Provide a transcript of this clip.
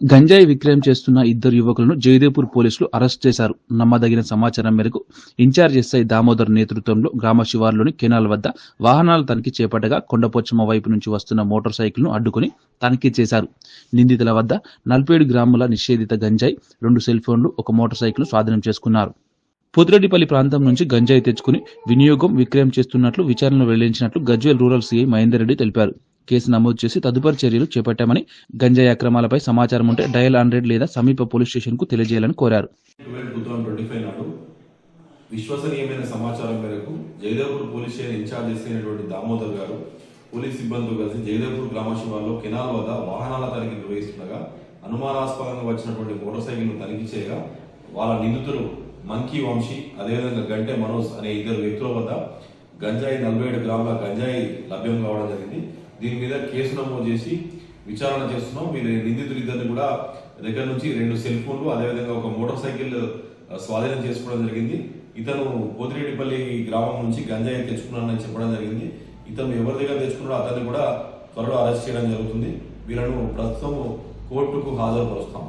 గంజాయి విక్రయం చేస్తున్న ఇద్దరు యువకులను జయదేపూర్ పోలీసులు అరెస్ట్ చేశారు. నమ్మదగిన సమాచారం మేరకు ఇన్ఛార్జ్ ఎస్ఐ దామోదర్ నేతృత్వంలో గ్రామ శివార్లోని కెనాల్ వద్ద వాహనాల తనిఖీ చేపట్టగా కొండపోచమ్మ వైపు నుంచి వస్తున్న మోటార్ సైకిల్ను అడ్డుకుని తనిఖీ చేశారు. నిందితుల వద్ద నలభై గ్రాముల నిషేధిత గంజాయి రెండు సెల్ ఫోన్లు ఒక మోటార్ సైకిల్ స్వాధీనం చేసుకున్నారు. పుత్రెడ్డిపల్లి ప్రాంతం నుంచి గంజాయి తెచ్చుకుని వినియోగం విక్రయం చేస్తున్నట్లు విచారణలో వెల్లడించినట్లు గజ్వేల్ రూరల్ సీఐ మహేందర్ రెడ్డి తెలిపారు. కేసు నమోదు చేసి తదుపరి చర్యలు చేపట్టామని గంజాయి అక్రమాలపై సమాచారం ఉంటే డయల్ హండ్రెడ్ లేదా సమీప పోలీస్ స్టేషన్కు తెలియజేయాలని కోరారు. ట్వంటీ ఫైవ్ విశ్వసనీయమైన సమాచారం మేరకు జయదేవ్పూర్ పోలీస్ స్టేషన్ ఇన్ఛార్జ్ చేసినటువంటి దామోదర్ గారు పోలీస్ సిబ్బందితో కలిసి జయదేవ్పూర్ గ్రామ శివార్లో కెనాల్ వద్ద వాహనాల తనిఖీ నిర్వహిస్తుండగా అనుమానాస్పదంగా వచ్చినటువంటి మోటార్ సైకిల్ను తనిఖీ చేయగా వాళ్ళ నిందితులు మంకీ వంశీ అదేవిధంగా గంటే మనోజ్ అనే ఇద్దరు వ్యక్తుల వద్ద గంజాయి నలభై ఏడు గ్రాముల గంజాయి లభ్యం కావడం జరిగింది. దీని మీద కేసు నమోదు చేసి విచారణ చేస్తున్నాం. మీరు నిందితులు ఇద్దరిని కూడా దగ్గర నుంచి రెండు సెల్ ఫోన్లు అదేవిధంగా ఒక మోటార్ సైకిల్ స్వాధీనం చేసుకోవడం జరిగింది. ఇతను కోతిరెడ్డిపల్లి గ్రామం నుంచి గంజాయి తెచ్చుకున్నానని చెప్పడం జరిగింది. ఇతను ఎవరి దగ్గర తెచ్చుకున్నాడో అతన్ని కూడా త్వరలో అరెస్ట్ చేయడం జరుగుతుంది. వీళ్ళను ప్రస్తుతం కోర్టుకు హాజరుపరుస్తాం.